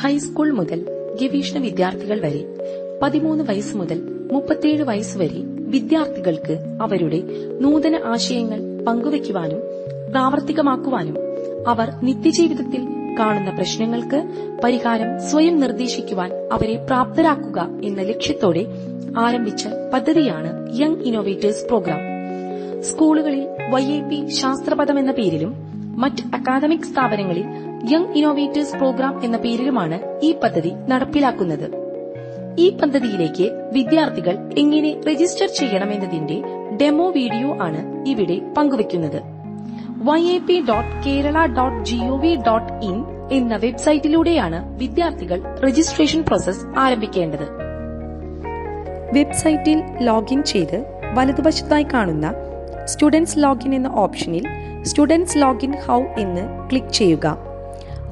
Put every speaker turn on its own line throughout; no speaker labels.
High school മുതൽ ഗവേഷണ വിദ്യാർത്ഥികൾ വരെ. പതിമൂന്ന് വയസ്സ് മുതൽ മുപ്പത്തിയേഴ് വയസ്സ് വരെ വിദ്യാർത്ഥികൾക്ക് അവരുടെ നൂതന ആശയങ്ങൾ പങ്കുവയ്ക്കുവാനും പ്രാവർത്തികമാക്കുവാനും അവർ നിത്യജീവിതത്തിൽ കാണുന്ന പ്രശ്നങ്ങൾക്ക് പരിഹാരം സ്വയം നിർദ്ദേശിക്കുവാൻ അവരെ പ്രാപ്തരാക്കുക എന്ന ലക്ഷ്യത്തോടെ ആരംഭിച്ച പദ്ധതിയാണ് യങ് ഇന്നോവേറ്റേഴ്സ് പ്രോഗ്രാം സ്കൂളുകളിൽ വൈ എ പി ശാസ്ത്രപദം എന്ന പേരിലും മറ്റ് അക്കാദമിക് സ്ഥാപനങ്ങളിൽ യങ് ഇന്നോവേറ്റേഴ്സ് പ്രോഗ്രാം എന്ന പേരിലുമാണ് ഈ പദ്ധതി നടപ്പിലാക്കുന്നത്. ഈ പദ്ധതിയിലേക്ക് വിദ്യാർത്ഥികൾ എങ്ങനെ രജിസ്റ്റർ ചെയ്യണമെന്നതിന്റെ ഡെമോ വീഡിയോ ആണ് ഇവിടെ പങ്കുവയ്ക്കുന്നത്. Y A P dot Kerala dot GOV dot in എന്ന വെബ്സൈറ്റിലൂടെയാണ് വിദ്യാർത്ഥികൾ രജിസ്ട്രേഷൻ പ്രോസസ് ആരംഭിക്കേണ്ടത്. വെബ്സൈറ്റിൽ ലോഗിൻ ചെയ്ത് വലതുവശത്തായി കാണുന്ന സ്റ്റുഡൻസ് ലോഗിൻ എന്ന ഓപ്ഷനിൽ സ്റ്റുഡൻസ് ലോഗിൻ ഹൗ എന്ന് ക്ലിക്ക് ചെയ്യുക.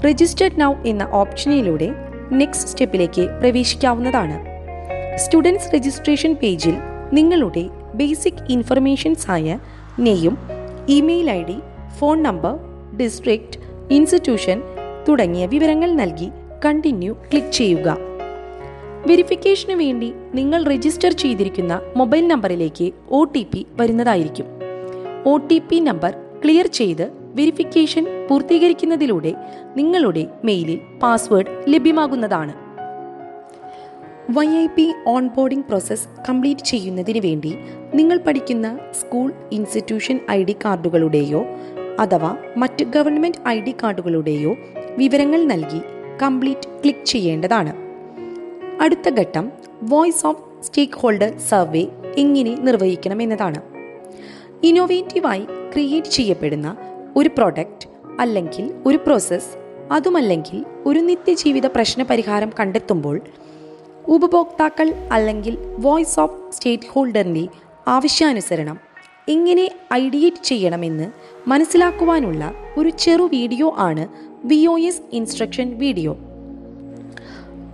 രജിസ്റ്റർഡ് നൗ എന്ന ഓപ്ഷനിലൂടെ നെക്സ്റ്റ് സ്റ്റെപ്പിലേക്ക് പ്രവേശിക്കാവുന്നതാണ്. സ്റ്റുഡൻസ് രജിസ്ട്രേഷൻ പേജിൽ നിങ്ങളുടെ ബേസിക് ഇൻഫർമേഷൻസ് ആയ നെയും email I D phone number district institution തുടങ്ങിയ വിവരങ്ങൾ നൽകി കണ്ടിന്യൂ ക്ലിക്ക് ചെയ്യുക. വെരിഫിക്കേഷന് വേണ്ടി നിങ്ങൾ രജിസ്റ്റർ ചെയ്തിരിക്കുന്ന മൊബൈൽ നമ്പറിലേക്ക് ഒ ടി പി വരുന്നതായിരിക്കും. O T P number clear ചെയ്ത് വെരിഫിക്കേഷൻ പൂർത്തീകരിക്കുന്നതിലൂടെ നിങ്ങളുടെ മെയിലിൽ password ലഭ്യമാകുന്നതാണ്. Y I P onboarding process complete ചെയ്യുന്നതിന് വേണ്ടി നിങ്ങൾ പഠിക്കുന്ന സ്കൂൾ ഇൻസ്റ്റിറ്റ്യൂഷൻ ഐ ഡി കാർഡുകളുടെയോ അഥവാ മറ്റ് ഗവൺമെന്റ് ഐ ഡി കാർഡുകളുടെയോ വിവരങ്ങൾ നൽകി കംപ്ലീറ്റ് ക്ലിക്ക് ചെയ്യേണ്ടതാണ്. അടുത്ത ഘട്ടം voice of stakeholder survey എങ്ങനെ നിർവഹിക്കണം എന്നതാണ്. ഇന്നോവേറ്റീവായി ക്രിയേറ്റ് ചെയ്യപ്പെടുന്ന ഒരു പ്രോഡക്റ്റ് അല്ലെങ്കിൽ ഒരു പ്രോസസ്സ് അതുമല്ലെങ്കിൽ ഒരു നിത്യജീവിത പ്രശ്ന പരിഹാരം കണ്ടെത്തുമ്പോൾ ഉപഭോക്താക്കൾ അല്ലെങ്കിൽ വോയിസ് ഓഫ് സ്റ്റേറ്റ് ഹോൾഡറിന്റെ ആവശ്യാനുസരണം എങ്ങനെ ഐഡിയേറ്റ് ചെയ്യണമെന്ന് മനസ്സിലാക്കുവാനുള്ള ഒരു ചെറു വീഡിയോ ആണ് V O S instruction video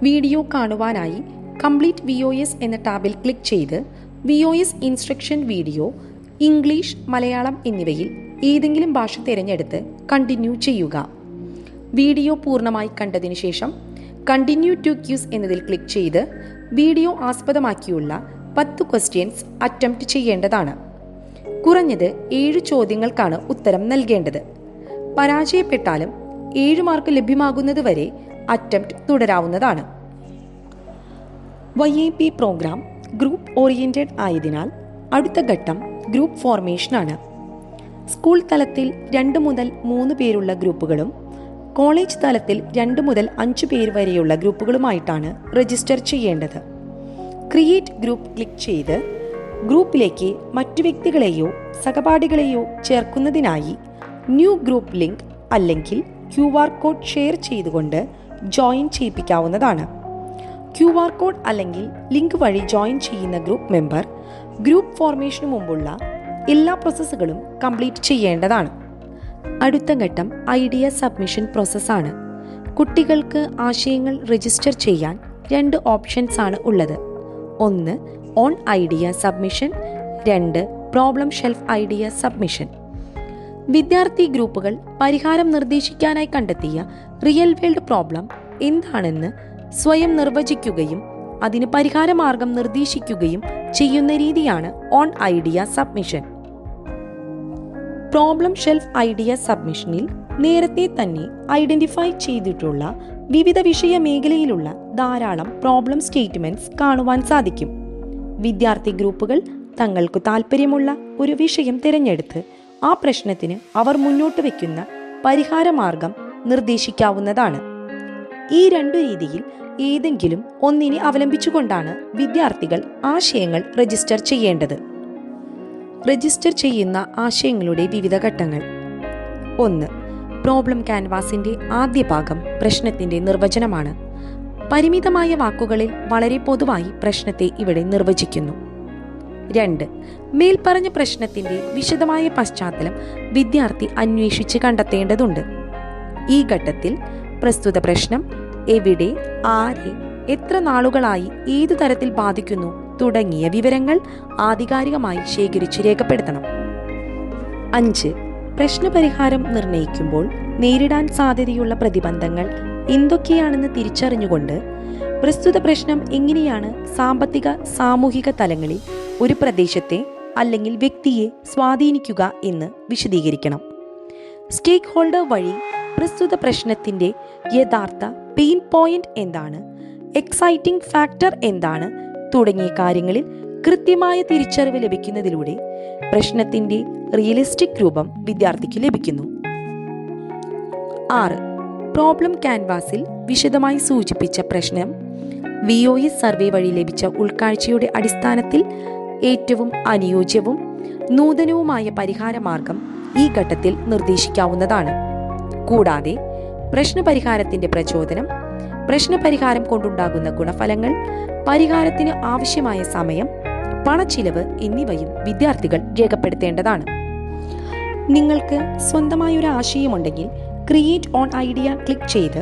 video കാണുവാനായി കംപ്ലീറ്റ് വി ഒ എസ് എന്ന ടാബിൽ ക്ലിക്ക് ചെയ്ത് V O S instruction video English Malayalam എന്നിവയിൽ ഏതെങ്കിലും ഭാഷ തിരഞ്ഞെടുത്ത് കണ്ടിന്യൂ ചെയ്യുക. വീഡിയോ പൂർണമായി കണ്ടതിനു ശേഷം കണ്ടിന്യൂ ടു ക്യൂസ് എന്നതിൽ ക്ലിക്ക് ചെയ്ത് വീഡിയോ ആസ്പദമാക്കിയുള്ള പത്ത് ക്വസ്റ്റ്യൻസ് അറ്റംപ്റ്റ് ചെയ്യേണ്ടതാണ്. കുറഞ്ഞത് ഏഴ് ചോദ്യങ്ങൾക്കാണ് ഉത്തരം നൽകേണ്ടത്. പരാജയപ്പെട്ടാലും ഏഴ് മാർക്ക് ലഭ്യമാകുന്നതുവരെ attempt തുടരാവുന്നതാണ്. Y A P programme group oriented ആയതിനാൽ അടുത്ത ഘട്ടം ഗ്രൂപ്പ് ഫോർമേഷനാണ് സ്കൂൾ തലത്തിൽ രണ്ട് മുതൽ മൂന്ന് പേരുള്ള ഗ്രൂപ്പുകളും കോളേജ് തലത്തിൽ രണ്ട് മുതൽ അഞ്ച് പേര് വരെയുള്ള ഗ്രൂപ്പുകളുമായിട്ടാണ് രജിസ്റ്റർ ചെയ്യേണ്ടത്. ക്രിയേറ്റ് ഗ്രൂപ്പ് ക്ലിക്ക് ചെയ്ത് ഗ്രൂപ്പിലേക്ക് മറ്റു വ്യക്തികളെയോ സഹപാഠികളെയോ ചേർക്കുന്നതിനായി ന്യൂ ഗ്രൂപ്പ് ലിങ്ക് അല്ലെങ്കിൽ ക്യു ആർ കോഡ് ഷെയർ ചെയ്തുകൊണ്ട് ജോയിൻ ചെയ്യിപ്പിക്കാവുന്നതാണ്. ക്യു ആർ കോഡ് അല്ലെങ്കിൽ ലിങ്ക് വഴി ജോയിൻ ചെയ്യുന്ന ഗ്രൂപ്പ് മെമ്പർ ഗ്രൂപ്പ് ഫോർമേഷന് മുമ്പുള്ള എല്ലാ പ്രോസസ്സുകളും കംപ്ലീറ്റ് ചെയ്യേണ്ടതാണ്. അടുത്ത ഘട്ടം ഐഡിയ സബ്മിഷൻ പ്രോസസ്സാണ് കുട്ടികൾക്ക് ആശയങ്ങൾ രജിസ്റ്റർ ചെയ്യാൻ രണ്ട് ഓപ്ഷൻസ് ആണ് ഉള്ളത്. ഒന്ന് ഓൺ ഐഡിയ സബ്മിഷൻ രണ്ട് പ്രോബ്ലം ഷെൽഫ് ഐഡിയ സബ്മിഷൻ വിദ്യാർത്ഥി ഗ്രൂപ്പുകൾ പരിഹാരം നിർദ്ദേശിക്കാനായി കണ്ടെത്തിയ റിയൽ വേൾഡ് പ്രോബ്ലം എന്താണെന്ന് സ്വയം നിർവചിക്കുകയും അതിന് പരിഹാരമാർഗം നിർദ്ദേശിക്കുകയും ചെയ്യുന്ന രീതിയാണ് own idea submission problem shelf idea സബ്മിഷനിൽ നേരത്തെ തന്നെ ഐഡന്റിഫൈ ചെയ്തിട്ടുള്ള വിവിധ വിഷയ മേഖലയിലുള്ള ധാരാളം പ്രോബ്ലം സ്റ്റേറ്റ്മെന്റ്സ് കാണുവാൻ സാധിക്കും. വിദ്യാർത്ഥി ഗ്രൂപ്പുകൾ തങ്ങൾക്ക് താല്പര്യമുള്ള ഒരു വിഷയം തിരഞ്ഞെടുത്ത് ആ പ്രശ്നത്തിന് അവർ മുന്നോട്ട് വയ്ക്കുന്ന പരിഹാരമാർഗം നിർദ്ദേശിക്കാവുന്നതാണ്. ഈ രണ്ടു രീതിയിൽ ഏതെങ്കിലും ഒന്നിനെ അവലംബിച്ചുകൊണ്ടാണ് വിദ്യാർത്ഥികൾ ആശയങ്ങൾ രജിസ്റ്റർ ചെയ്യേണ്ടത്. രജിസ്റ്റർ ചെയ്യുന്ന ആശയങ്ങളുടെ വിവിധ ഘട്ടങ്ങൾ. ഒന്ന് പ്രോബ്ലം ക്യാൻവാസിന്റെ ആദ്യ ഭാഗം പ്രശ്നത്തിന്റെ നിർവചനമാണ്. പരിമിതമായ വാക്കുകളിൽ വളരെ പൊതുവായി പ്രശ്നത്തെ ഇവിടെ നിർവചിക്കുന്നു. രണ്ട് മേൽപ്പറഞ്ഞ പ്രശ്നത്തിന്റെ വിശദമായ പശ്ചാത്തലം വിദ്യാർത്ഥി അന്വേഷിച്ച് കണ്ടെത്തേണ്ടതുണ്ട്. ഈ ഘട്ടത്തിൽ പ്രസ്തുത പ്രശ്നം എവിടെ ആരെ എത്ര നാളുകളായി ഏതു തരത്തിൽ ബാധിക്കുന്നു തുടങ്ങിയ വിവരങ്ങൾ ആധികാരികമായി ശേഖരിച്ച് രേഖപ്പെടുത്തണം. അഞ്ച്. പ്രശ്നപരിഹാരം നിർണയിക്കുമ്പോൾ നേരിടാൻ സാധ്യതയുള്ള പ്രതിബന്ധങ്ങൾ എന്തൊക്കെയാണെന്ന് തിരിച്ചറിഞ്ഞുകൊണ്ട് പ്രസ്തുത പ്രശ്നം എങ്ങനെയാണ് സാമ്പത്തിക സാമൂഹിക തലങ്ങളിൽ ഒരു പ്രദേശത്തെ അല്ലെങ്കിൽ വ്യക്തിയെ സ്വാധീനിക്കുക എന്ന് വിശദീകരിക്കണം. സ്റ്റേക്ക് ഹോൾഡർ വഴി പ്രസ്തുത പ്രശ്നത്തിന്റെ യഥാർത്ഥ പെയിൻ പോയിന്റ് എന്താണ്? എക്സൈറ്റിംഗ് ഫാക്ടർ എന്താണ്? തുടങ്ങിയ കാര്യങ്ങളിൽ കൃത്യമായ തിരിച്ചറിവ് ലഭിക്കുന്നതിലൂടെ പ്രശ്നത്തിന്റെ റിയലിസ്റ്റിക് രൂപം വിദ്യാർത്ഥിക്ക് ലഭിക്കുന്നു. ആറ്. പ്രോബ്ലം ക്യാൻവാസിൽ വിശദമായി സൂചിപ്പിച്ച പ്രശ്നം വി ഒ എസ് സർവേ വഴി ലഭിച്ച ഉൾക്കാഴ്ചയുടെ അടിസ്ഥാനത്തിൽ ഏറ്റവും അനുയോജ്യവും നൂതനവുമായ പരിഹാരമാർഗം ഈ ഘട്ടത്തിൽ നിർദ്ദേശിക്കാവുന്നതാണ്. കൂടാതെ പ്രശ്നപരിഹാരത്തിന്റെ പ്രചോദനം പ്രശ്നപരിഹാരം കൊണ്ടുണ്ടാകുന്ന ഗുണഫലങ്ങൾ പരിഹാരത്തിന് ആവശ്യമായ സമയം പണച്ചിലവ് എന്നിവയും വിദ്യാർത്ഥികൾ രേഖപ്പെടുത്തേണ്ടതാണ്. നിങ്ങൾക്ക് സ്വന്തമായ ഒരു ആശയമുണ്ടെങ്കിൽ ക്രിയേറ്റ് ഓൺ ഐഡിയ ക്ലിക്ക് ചെയ്ത്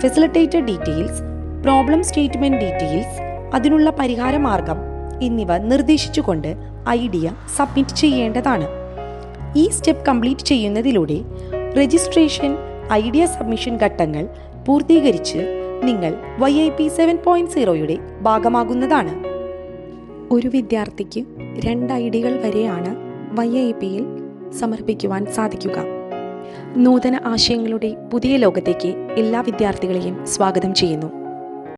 facilitated details problem statement details അതിനുള്ള പരിഹാര മാർഗം എന്നിവ നിർദ്ദേശിച്ചുകൊണ്ട് ഐഡിയ സബ്മിറ്റ് ചെയ്യേണ്ടതാണ്. ഈ സ്റ്റെപ്പ് കംപ്ലീറ്റ് ചെയ്യുന്നതിലൂടെ രജിസ്ട്രേഷൻ ഐഡിയ സബ്മിഷൻ ഘട്ടങ്ങൾ പൂർത്തീകരിച്ച് നിങ്ങൾ Y I P seven point സീറോയുടെ ഭാഗമാകുന്നതാണ്. ഒരു വിദ്യാർത്ഥിക്ക് രണ്ട് ഐ ഡികൾ വരെയാണ് വൈ ഐ പിയിൽ സമർപ്പിക്കുവാൻ സാധിക്കുക. നൂതന ആശയങ്ങളുടെ പുതിയ ലോകത്തേക്ക് എല്ലാ വിദ്യാർത്ഥികളെയും സ്വാഗതം ചെയ്യുന്നു.